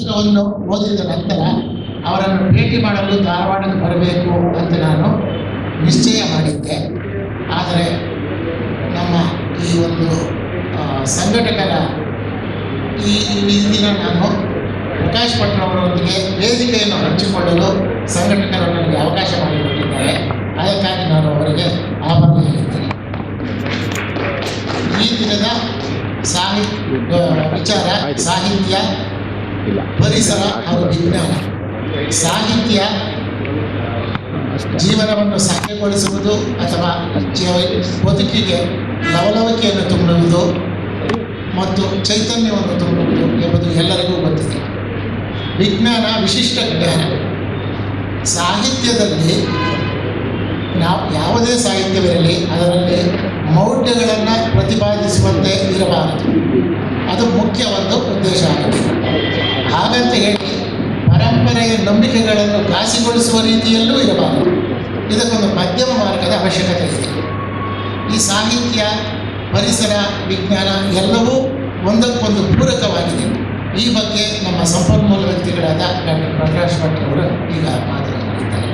ಪುಸ್ತಕವನ್ನು ಓದಿದ ನಂತರ ಅವರನ್ನು ಭೇಟಿ ಮಾಡಲು ಧಾರವಾಡಕ್ಕೆ ಬರಬೇಕು ಅಂತ ನಾನು ನಿಶ್ಚಯ ಮಾಡಿದ್ದೆ. ಆದರೆ ನಮ್ಮ ಈ ಒಂದು ಸಂಘಟಕರ ಈ ಈ ದಿನ ನಾನು ಪ್ರಕಾಶ್ ಭಟ್ರವರೊಂದಿಗೆ ವೇದಿಕೆಯನ್ನು ಹಂಚಿಕೊಳ್ಳಲು ಸಂಘಟಕರು ನನಗೆ ಅವಕಾಶ ಮಾಡಿಕೊಟ್ಟಿದ್ದಾರೆ. ಅದಕ್ಕಾಗಿ ನಾನು ಅವರಿಗೆ ಆಭರಣ ಹೇಳಿದ್ದೇನೆ ಈ ದಿನದ ಸಾಹಿತ್ಯ ವಿಚಾರ, ಸಾಹಿತ್ಯ ಪರಿಸರ ಅವರ ವಿಜ್ಞಾನ. ಸಾಹಿತ್ಯ ಜೀವನವನ್ನು ಸಕ್ರಿಯಗೊಳಿಸುವುದು ಅಥವಾ ಬದುಕಿಗೆ ಲವಲವಿಕೆಯನ್ನು ತುಂಬುವುದು ಮತ್ತು ಚೈತನ್ಯವನ್ನು ತುಂಬುವುದು ಎಂಬುದು ಎಲ್ಲರಿಗೂ ಗೊತ್ತಿದೆ. ವಿಜ್ಞಾನ ವಿಶಿಷ್ಟ ಜ್ಞಾನ. ಸಾಹಿತ್ಯದಲ್ಲಿ ನಾವು ಯಾವುದೇ ಸಾಹಿತ್ಯವಿರಲಿ, ಅದರಲ್ಲಿ ಮೌಢ್ಯಗಳನ್ನು ಪ್ರತಿಪಾದಿಸುವಂತೆ ಇರಬಾರದು. ಅದು ಮುಖ್ಯ ಒಂದು ಉದ್ದೇಶ ಆಗಿದೆ. ಹಾಗಂತ ಹೇಳಿ ಪರಂಪರೆಯ ನಂಬಿಕೆಗಳನ್ನು ಘಾಸಿಗೊಳಿಸುವ ರೀತಿಯಲ್ಲೂ ಇರಬಾರದು. ಇದಕ್ಕೊಂದು ಮಧ್ಯಮ ಮಾರ್ಗದ ಅವಶ್ಯಕತೆ ಇದೆ. ಈ ಸಾಹಿತ್ಯ, ಪರಿಸರ, ವಿಜ್ಞಾನ ಎಲ್ಲವೂ ಒಂದಕ್ಕೊಂದು ಪೂರಕವಾಗಿದೆ. ಈ ಬಗ್ಗೆ ನಮ್ಮ ಸಂಪನ್ಮೂಲ ವ್ಯಕ್ತಿಗಳಾದ ಡಾಕ್ಟರ್ ಪ್ರಕಾಶ್ ಭಟ್ ಅವರು ಈಗ ಮಾತನಾಡಲಿದ್ದಾರೆ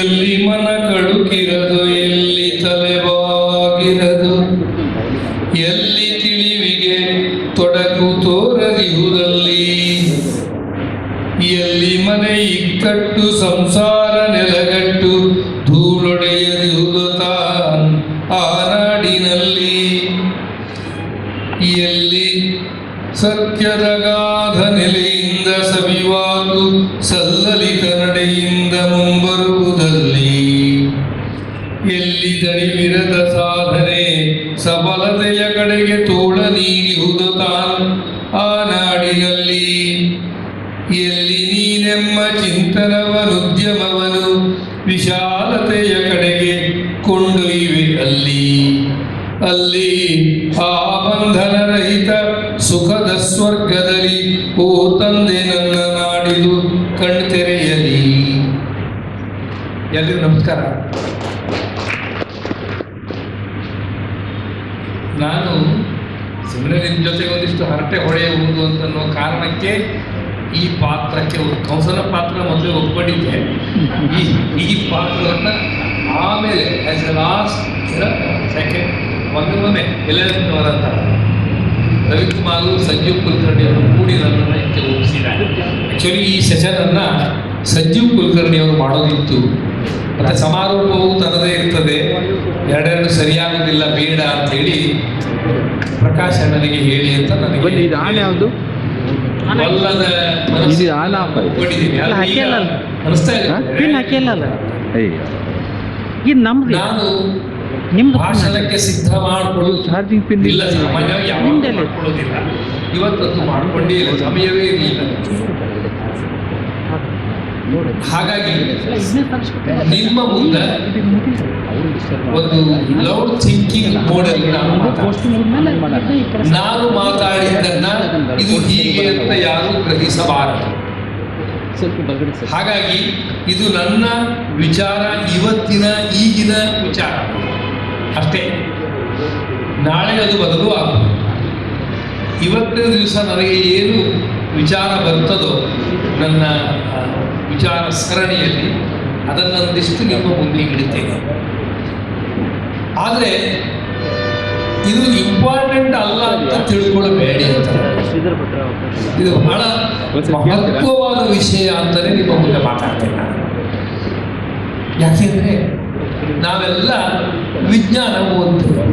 ಎಲ್ಲಿ ಮನ ಕಡುಕಿರದು ಎಲ್ಲಿ ತಲೆಬಾಗಿರದು ಎಲ್ಲಿ ತಿಳಿವಿಗೆ ತೊಡಕು ತೋರದಿಹುದಲ್ಲಿ ಎಲ್ಲಿ ಮನೆ ಇಕ್ಕಟ್ಟು ಸಂಸಾರ ನೆಲಗಟ್ಟು ಧೂಳೊಡೆಯದಿಹುದು ತಾನ್ ಎಲ್ಲಿ ಸತ್ಯದ ಗಾಧ ನೆಲೆಯಿಂದ ಸವಿವಾದು ಸಲ್ಲಲಿತ ನಡೆಯಿಂದ ಮುಂಬರುವುದಲ್ಲಿ? ಎಲ್ಲಿ ದಣಿವಿರದ ಸಾಧನೆ ಚಿಂತನವನುದ್ಯಮವನು ವಿಶಾಲತೆಯ ಕಡೆಗೆ ಕೊಂಡೊಯ್ಯುವೆ ಅಲ್ಲಿ. ಅಲ್ಲಿ ಆ ಬಂಧನರಹಿತ ಸುಖದ ಸ್ವರ್ಗದಲ್ಲಿ ಓ ತಂದೆ ನನ್ನ ನಾಡಿದು ಕಣ್ತೆರೆಯಲಿ. ಎಲ್ಲರಿಗೂ ನಮಸ್ಕಾರ. ನಾನು ಸುಮ್ಮನೆ ನಿಮ್ಮ ಜೊತೆಗೆ ಒಂದಿಷ್ಟು ಹರಟೆ ಹೊಳೆಯುವುದು ಅಂತ ಅನ್ನೋ ಕಾರಣಕ್ಕೆ ಈ ಪಾತ್ರಕ್ಕೆ ಒಂದು ಕಂಸನ ಪಾತ್ರ ಮೊದಲೇ ಒಪ್ಕೊಂಡಿದ್ದೆ. ಈ ಈ ಪಾತ್ರವನ್ನು ಆಮೇಲೆ ಆಸ್ ಎ ಲಾಸ್ಟ್ ಸೆಕೆಂಡ್ ಮೊನ್ನೆ ಮೊನ್ನೆ ಅವರಂತ ರವಿಕುಮಾರ್ ಸಂಜೀವ್ ಕುಲಕರ್ಣಿ ಅವರು ಕೂಡಿ ನನ್ನನ್ನು ಇದಕ್ಕೆ ಒಪ್ಪಿಸಿದ್ದಾರೆ. ಆ್ಯಕ್ಚುಲಿ ಈ ಸೆಷನನ್ನು ಸಂಜೀವ್ ಕುಲಕರ್ಣಿ ಅವರು ಮಾಡೋದಿತ್ತು. ಸಮಾರೋಪವು ತರದೇ ಇರ್ತದೆ. ಎರಡೆರಡು ಸರಿಯಾಗುವುದಿಲ್ಲ ಬೇಡ ಅಂತ ಹೇಳಿ ಪ್ರಕಾಶ್ ಅಣ್ಣನಿಗೆ ಹೇಳಿ ಅಂತ ನನಗೆ ಇದು ಆನೆ ಇದೆ. ಪಿನ್ ಹಾಕಿಲ್ಲಲ್ಲ ಅಯ್ಯ. ಇದು ನಮ್ದು ನಾನು ನಿಮ್ದು ಭಾಷಣಕ್ಕೆ ಸಿದ್ಧ ಮಾಡಿಕೊಳ್ಳೋದು ಚಾರ್ಜಿಂಗ್ ಪಿನ್ ಇಲ್ಲ ಸಾಮಾನ್ಯವಾಗಿ ಯಾವಾಗಲೂ ಮಾಡ್ಕೊಳ್ಳೋದಿಲ್ಲ. ಇವತ್ತಂತೂ ಮಾಡ್ಕೊಂಡೇ ಇಲ್ಲ ಸಮಯವೇ ಇಲ್ಲ ಹಾಗಾಗಿ ನಿಮ್ಮ ಮುಂದೆ ಒಂದು ಲೌಡ್ ಥಿಂಕಿಂಗ್ ಮೋಡಲ್ ನಾನು ಮಾತಾಡಿದ್ದನ್ನ ಇದು ಹೀಗೆ ಅಂತ ಯಾರು ಗ್ರಹಿಸಬಾರದು. ಹಾಗಾಗಿ ಇದು ನನ್ನ ವಿಚಾರ ಇವತ್ತಿನ ಈಗಿನ ವಿಚಾರ. ಅಷ್ಟೇ. ನಾಳೆ ಅದು ಬದಲು ಆಗ್ತದೆ ಇವತ್ತಿನ ದಿವಸ ನನಗೆ ಏನು ವಿಚಾರ ಬರ್ತದೋ ನನ್ನ ವಿಚಾರ ಸರಣಿಯಲ್ಲಿ ಅದನ್ನೊಂದಿಷ್ಟು ನಿಮ್ಮ ಮುಂದೆ ಇಡುತ್ತೇನೆ. ಆದರೆ ಇದು ಇಂಪಾರ್ಟೆಂಟ್ ಅಲ್ಲ ಅಂತ ತಿಳ್ಕೊಳ್ಳಬೇಡಿ ಅಂತ. ಇದು ಬಹಳ ಮಹತ್ವವಾದ ವಿಷಯ ಅಂತಲೇ ನಿಮ್ಮ ಮುಂದೆ ಮಾತಾಡ್ತೇನೆ ನಾನು. ಯಾಕೆಂದ್ರೆ ನಾವೆಲ್ಲ ವಿಜ್ಞಾನ ಓದ್ತೇವೆ.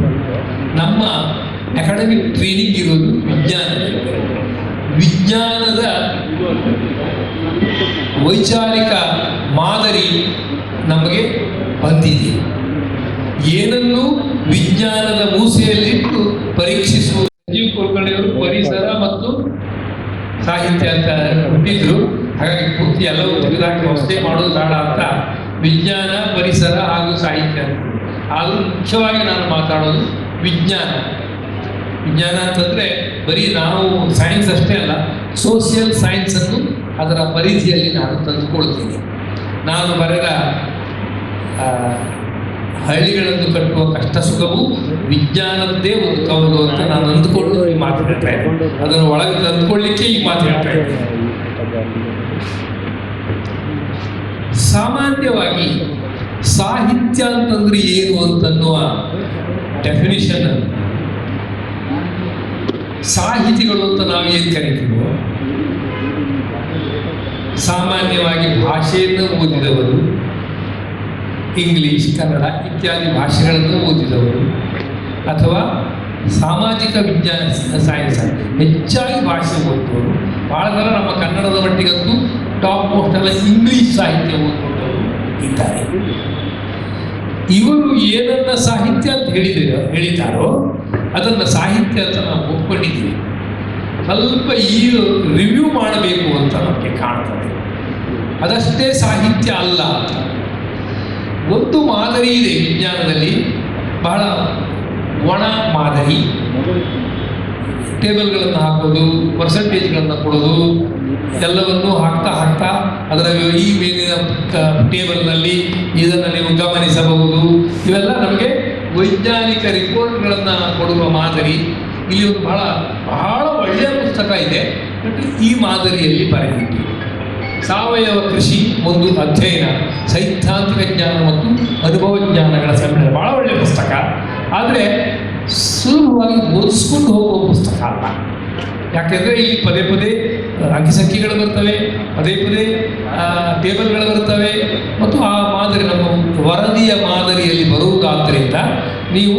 ನಮ್ಮ ಅಕಾಡೆಮಿಕ್ ಟ್ರೈನಿಂಗ್ ಇರೋದು ವಿಜ್ಞಾನ. ವಿಜ್ಞಾನದ ವೈಚಾರಿಕ ಮಾದರಿ ನಮಗೆ ಬಂದಿದೆ. ಮೂಸೆಯಲ್ಲಿಟ್ಟು ಪರೀಕ್ಷಿಸುವ ಸಂಜೀವ್ ಕುಲಕರ್ಣಿ ಅವರು ಪರಿಸರ ಮತ್ತು ಸಾಹಿತ್ಯ ಅಂತ ಹುಟ್ಟಿದ್ರು. ಹಾಗಾಗಿ ಪೂರ್ತಿ ಎಲ್ಲವೂ ತೆಗೆದಾಕಿ ಹೊಸದೇ ಮಾಡೋದು ಬೇಡ ಅಂತ ವಿಜ್ಞಾನ, ಪರಿಸರ ಹಾಗೂ ಸಾಹಿತ್ಯ ಆದರೂ ಮುಖ್ಯವಾಗಿ ನಾನು ಮಾತಾಡೋದು ವಿಜ್ಞಾನ. ವಿಜ್ಞಾನ ಅಂತಂದರೆ ಬರೀ ನಾವು ಸೈನ್ಸ್ ಅಷ್ಟೇ ಅಲ್ಲ ಸೋಷಿಯಲ್ ಸೈನ್ಸನ್ನು ಅದರ ಪರಿಧಿಯಲ್ಲಿ ನಾನು ತಂದುಕೊಳ್ತೀನಿ. ನಾನು ಬರೆದ ಹಳ್ಳಿಗಳನ್ನು ಕಟ್ಟುವ ಕಷ್ಟ ಸುಖವು ವಿಜ್ಞಾನದ್ದೇ ಒಂದು ಕವಲು ಅಂತ ನಾನು ಅಂದುಕೊಂಡು ಈ ಮಾತು ಹೇಳ್ತಾ ಇದ್ದೇನೆ. ಅದನ್ನು ಒಳಗೆ ತಂದುಕೊಳ್ಳಿಕ್ಕೆ ಈ ಮಾತು ಹೇಳ್ತಾ ಸಾಮಾನ್ಯವಾಗಿ ಸಾಹಿತ್ಯ ಅಂತಂದ್ರೆ ಏನು ಅಂತನ್ನುವ ಡೆಫಿನಿಷನ್ ಸಾಹಿತಿಗಳು ಅಂತ ನಾವು ಏನು ಕರಿತೀವೋ? ಸಾಮಾನ್ಯವಾಗಿ ಭಾಷೆಯನ್ನು ಓದಿದವರು ಇಂಗ್ಲಿಷ್, ಕನ್ನಡ ಇತ್ಯಾದಿ ಭಾಷೆಗಳನ್ನು ಓದಿದವರು. ಅಥವಾ ಸಾಮಾಜಿಕ ವಿಜ್ಞಾನ ಸೈನ್ಸ್ ಹೆಚ್ಚಾಗಿ ಭಾಷೆ ಓದಿದವರು. ಭಾಳ ಜನ ನಮ್ಮ ಕನ್ನಡದ ಮಟ್ಟಿಗಂತೂ ಟಾಪ್ ಮೋಸ್ಟ್ ಎಲ್ಲ ಇಂಗ್ಲಿಷ್ ಸಾಹಿತ್ಯ ಓದ್ಕೊಂಡವರು ಇದ್ದಾರೆ. ಇವರು ಏನನ್ನ ಸಾಹಿತ್ಯ ಅಂತ ಹೇಳಿದ ಹೇಳಿದ್ದಾರೋ, ಅದನ್ನು ಸಾಹಿತ್ಯ ಅಂತ ನಾವು ಒಪ್ಕೊಂಡಿದ್ದೀವಿ. ಸ್ವಲ್ಪ ಈ ರಿವ್ಯೂ ಮಾಡಬೇಕು ಅಂತ ನಮಗೆ ಕಾಣ್ತದೆ. ಅದಷ್ಟೇ ಸಾಹಿತ್ಯ ಅಲ್ಲ. ಅಂತ ಒಂದು ಮಾದರಿ ಇದೆ ವಿಜ್ಞಾನದಲ್ಲಿ. ಬಹಳ ಒಣ ಮಾದರಿ. ಟೇಬಲ್ಗಳನ್ನು ಹಾಕೋದು ಪರ್ಸೆಂಟೇಜ್ಗಳನ್ನು ಕೊಡೋದು, ಎಲ್ಲವನ್ನೂ ಹಾಕ್ತಾ ಹಾಕ್ತಾ ಅದರ ಈ ಮೇಲಿನ ಟೇಬಲ್ನಲ್ಲಿ ಇದನ್ನು ನೀವು ಗಮನಿಸಬಹುದು. ಇವೆಲ್ಲ ನಮಗೆ ವೈಜ್ಞಾನಿಕ ರಿಪೋರ್ಟ್ಗಳನ್ನು ಕೊಡುವ ಮಾದರಿ. ಇಲ್ಲಿ ಒಂದು ಬಹಳ ಬಹಳ ಒಳ್ಳೆಯ ಪುಸ್ತಕ ಇದೆ. ಬಟ್ ಈ ಮಾದರಿಯಲ್ಲಿ ಬರೆದಿತ್ತು ಸಾವಯವ ಕೃಷಿ ಒಂದು ಅಧ್ಯಯನ, ಸೈದ್ಧಾಂತಿಕ ಜ್ಞಾನ ಮತ್ತು ಅನುಭವ ಜ್ಞಾನಗಳ ಸಮ್ಮೇಳನ. ಬಹಳ ಒಳ್ಳೆಯ ಪುಸ್ತಕ. ಆದರೆ ಸುಲಭವಾಗಿ ಓದಿಸ್ಕೊಂಡು ಹೋಗುವ ಪುಸ್ತಕ ಅಲ್ಲ. ಯಾಕೆಂದರೆ ಇಲ್ಲಿ ಪದೇ ಪದೇ ಅಂಕಿ ಸಂಖ್ಯೆಗಳು ಬರ್ತವೆ, ಪದೇ ಪದೇ ಟೇಬಲ್ಗಳು ಬರ್ತವೆ, ಮತ್ತು ಆ ಮಾದರಿ ನಮ್ಮ ವರದಿಯ ಮಾದರಿಯಲ್ಲಿ ಬರುವುದಾದ್ದರಿಂದ ನೀವು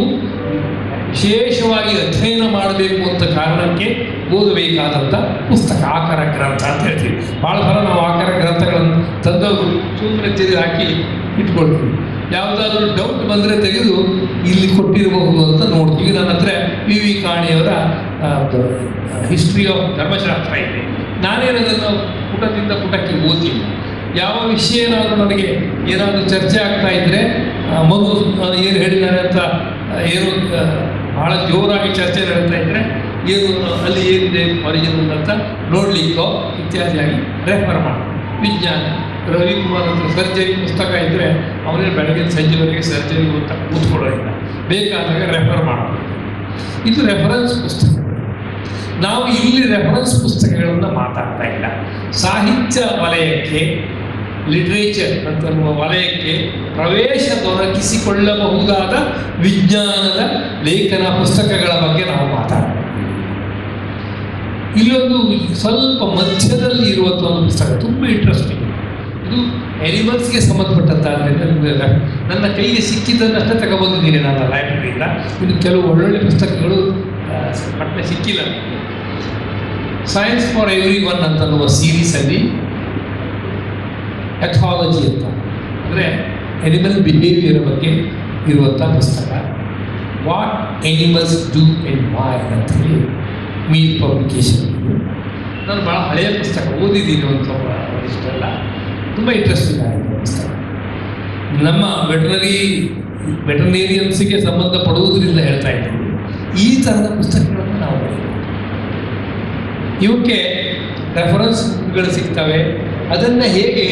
ವಿಶೇಷವಾಗಿ ಅಧ್ಯಯನ ಮಾಡಬೇಕು ಅಂತ ಕಾರಣಕ್ಕೆ ಓದಬೇಕಾದಂಥ ಪುಸ್ತಕ, ಆಕಾರ ಗ್ರಂಥ ಅಂತ ಹೇಳ್ತೀವಿ. ಭಾಳ ಸಲ ನಾವು ಆಕಾರ ಗ್ರಂಥಗಳನ್ನು ತಂದವರು ಸುಮ್ಮನೆ ತೆಗೆದು ಹಾಕಿ ಇಟ್ಕೊಳ್ತೀವಿ. ಯಾವುದಾದ್ರೂ ಡೌಟ್ ಬಂದರೆ ತೆಗೆದು ಇಲ್ಲಿ ಕೊಟ್ಟಿರಬಹುದು ಅಂತ ನೋಡ್ತೀವಿ. ನನ್ನ ಹತ್ರ ವಿ ವಿ ಕಾಣಿಯವರ ಹಿಸ್ಟ್ರಿ ಆಫ್ ಧರ್ಮಶಾಸ್ತ್ರ ಇದೆ. ನಾನೇನದನ್ನು ಪುಟದಿಂದ ಪುಟಕ್ಕೆ ಓದ್ತೀನಿ. ಯಾವ ವಿಷಯ ಏನಾದರೂ ನನಗೆ ಏನಾದರೂ ಚರ್ಚೆ ಆಗ್ತಾ ಇದ್ದರೆ ಮಗು ಏನು ಹೇಳಿದ್ದಾರೆ ಅಂತ ಏನು ಭಾಳ ಜೋರಾಗಿ ಚರ್ಚೆ ನಡೀತಾ ಇದ್ದರೆ ಏನು, ಅಲ್ಲಿ ಏನಿದೆ ಒರಿಜಿನಲ್ ಅಂತ ನೋಡಲಿಕ್ಕೋ ಇತ್ಯಾದಿಯಾಗಿ ರೆಫರ್ ಮಾಡಿ ವಿಜ್ಞಾನ, ರವಿಕುಮಾರ್ ಅಂತ ಸರ್ಜರಿ ಪುಸ್ತಕ ಇದ್ದರೆ ಅವನೇ ಬೆಳಗಿನ ಸಂಜೆವರೆಗೆ ಸರ್ಜರಿ ಅಂತ ಕೂತ್ಕೊಳ್ಳೋದಿಲ್ಲ ಬೇಕಾದಾಗ ರೆಫರ್ ಮಾಡಬೇಕು ಇದು ರೆಫರೆನ್ಸ್ ಪುಸ್ತಕ. ನಾವು ಇಲ್ಲಿ ರೆಫರೆನ್ಸ್ ಪುಸ್ತಕಗಳನ್ನು ಮಾತಾಡ್ತಾ ಇಲ್ಲ. ಸಾಹಿತ್ಯ ವಲಯಕ್ಕೆ ಲಿಟ್ರೇಚರ್ ಅಂತನ್ನುವ ವಲಯಕ್ಕೆ ಪ್ರವೇಶ ದೊರಕಿಸಿಕೊಳ್ಳಬಹುದಾದ ವಿಜ್ಞಾನದ ಲೇಖನ ಪುಸ್ತಕಗಳ ಬಗ್ಗೆ ನಾವು ಮಾತಾಡ್ತೀವಿ ಇಲ್ಲೊಂದು ಸ್ವಲ್ಪ ಮಧ್ಯದಲ್ಲಿ ಇರುವಂಥ ಒಂದು ಪುಸ್ತಕ, ತುಂಬ ಇಂಟ್ರೆಸ್ಟಿಂಗ್ ಇದು ಎನಿಮಲ್ಸ್ಗೆ ಸಂಬಂಧಪಟ್ಟಂತಾದ್ದರಿಂದ ನಿಮಗೆ ನನ್ನ ಕೈಗೆ ಸಿಕ್ಕಿದ್ದನ್ನಷ್ಟೇ ತಗೊಬಂದಿದ್ದೀನಿ ನಾನು ಲೈಬ್ರರಿಯಿಂದ ಇನ್ನು ಕೆಲವು ಒಳ್ಳೊಳ್ಳೆ ಪುಸ್ತಕಗಳು ಪಟ್ಟೆ ಸಿಕ್ಕಿಲ್ಲ ಸೈನ್ಸ್ ಫಾರ್ ಎವ್ರಿ ಒನ್ ಅಂತನ್ನುವ ಸೀರೀಸಲ್ಲಿ ಎಥಾಲಜಿ ಅಂತ, ಅಂದರೆ ಎನಿಮಲ್ ಬಿಹೇವಿಯರ್ ಬಗ್ಗೆ ಇರುವಂಥ ಪುಸ್ತಕ. What animals do and why ಅಂತ ಹೇಳಿ. ಮೀಟ್ ಪಬ್ಲಿಕೇಶನ್ ನಾನು ಭಾಳ ಹಳೆಯ ಪುಸ್ತಕ ಓದಿದ್ದೀನಿ ಅಂತ ಇಷ್ಟೆಲ್ಲ ತುಂಬ ಇಂಟ್ರೆಸ್ಟಿಂಗ್ ಆಗಿದೆ ಪುಸ್ತಕ. ನಮ್ಮ ವೆಟನರಿ ವೆಟರ್ನೇರಿಯನ್ಸ್ಗೆ ಸಂಬಂಧಪಡುವುದರಿಂದ ಹೇಳ್ತಾ ಇದ್ದೀವಿ ಈ ಥರದ ಪುಸ್ತಕಗಳನ್ನು ನಾವು ಇವಕ್ಕೆ ರೆಫರೆನ್ಸ್ಗಳು ಸಿಗ್ತವೆ. ಅದನ್ನು ಹೇಗೆ?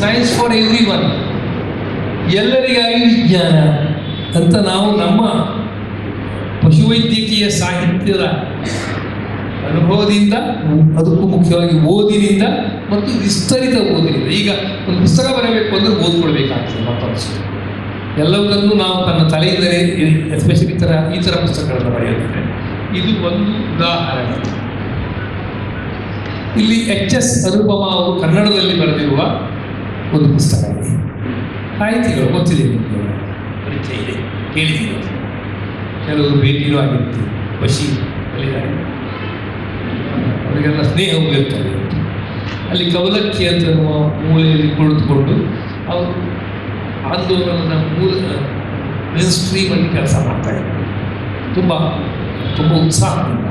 ಸೈನ್ಸ್ ಫಾರ್ ಎವ್ರಿ ಒನ್ ಎಲ್ಲರಿಗಾಗಿ ವಿಜ್ಞಾನ ಅಂತ ನಾವು ನಮ್ಮ ಪಶುವೈದ್ಯಕೀಯ ಸಾಹಿತ್ಯದ ಅನುಭವದಿಂದ, ಅದಕ್ಕೂ ಮುಖ್ಯವಾಗಿ ಓದಿನಿಂದ ಮತ್ತು ವಿಸ್ತರಿತ ಓದಿನಿಂದ. ಈಗ ಒಂದು ಪುಸ್ತಕ ಬರಬೇಕು ಅಂದರೆ ಓದ್ಕೊಳ್ಬೇಕಾಗ್ತದೆ ಮತ್ತೊಂದು ಎಲ್ಲವನ್ನೂ ನಾವು ತನ್ನ ತಲೆಯಿಂದಲೇ ಎಸ್ಪೆಷಲಿ ಈ ಥರ ಈ ಥರ ಪುಸ್ತಕಗಳನ್ನು ಬರೆಯುತ್ತದೆ ಇದು ಒಂದು ಉದಾಹರಣೆ. ಇಲ್ಲಿ ಎಚ್ ಎಸ್ ಅನುಪಮ ಅವರು ಕನ್ನಡದಲ್ಲಿ ಬರೆದಿರುವ ಒಂದು ಪುಸ್ತಕ. ಇದೆ ಸಾಹಿತಿಗಳು ಗೊತ್ತಿದೆ ನಿಮಗೆ? ಪರಿಚಯ ಇದೆ. ಕೇಳಿದ್ದೀರಿ ಕೆಲವರು ಭೇಟಿಯೂ ಆಗಿರ್ತೀವಿ ಬಶಿ ಅಲ್ಲಿದ್ದಾರೆ. ಅವರಿಗೆಲ್ಲ ಸ್ನೇಹ ಇರ್ತದೆ ಅಲ್ಲಿ ಕವಲಕ್ಕಿ ಅಂತ ಮೂಲೆಯಲ್ಲಿ ಕುಳಿತುಕೊಂಡು ಅವರು ಆಂದೋಲನದ ಮೂಲ ಮೇನ್ ಸ್ಟ್ರೀಮಲ್ಲಿ ಕೆಲಸ ಮಾಡ್ತಾರೆ ತುಂಬ ತುಂಬ ಉತ್ಸಾಹದಿಂದ.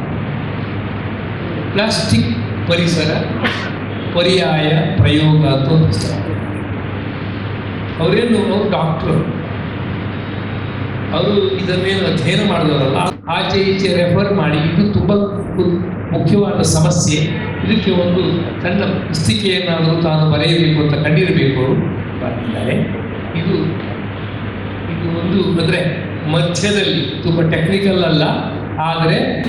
ಪ್ಲಾಸ್ಟಿಕ್ ಪರಿಸರ, ಪರ್ಯಾಯ ಪ್ರಯೋಗ ಅಂತ ಒಂದು ಪುಸ್ತಕ ಅವರೇನು, ಅವರು ಡಾಕ್ಟ್ರು. ಅವರು ಇದನ್ನೇನು ಅಧ್ಯಯನ ಮಾಡಿದವರಲ್ಲ. ಆಚೆ ಈಚೆ ರೆಫರ್ ಮಾಡಿ, ಇದು ತುಂಬ ಮುಖ್ಯವಾದ ಸಮಸ್ಯೆ. ಇದಕ್ಕೆ ಒಂದು ಸಣ್ಣ ಪುಸ್ತಿಕೆಯನ್ನಾದರೂ ತಾನು ಬರೆಯಬೇಕು ಅಂತ ಕಂಡಿರಬೇಕು ಅವರು. ಇದು ಇದು ಒಂದು ಅಂದರೆ ಮಧ್ಯದಲ್ಲಿ ತುಂಬ ಟೆಕ್ನಿಕಲ್ ಅಲ್ಲ ಆದರೆ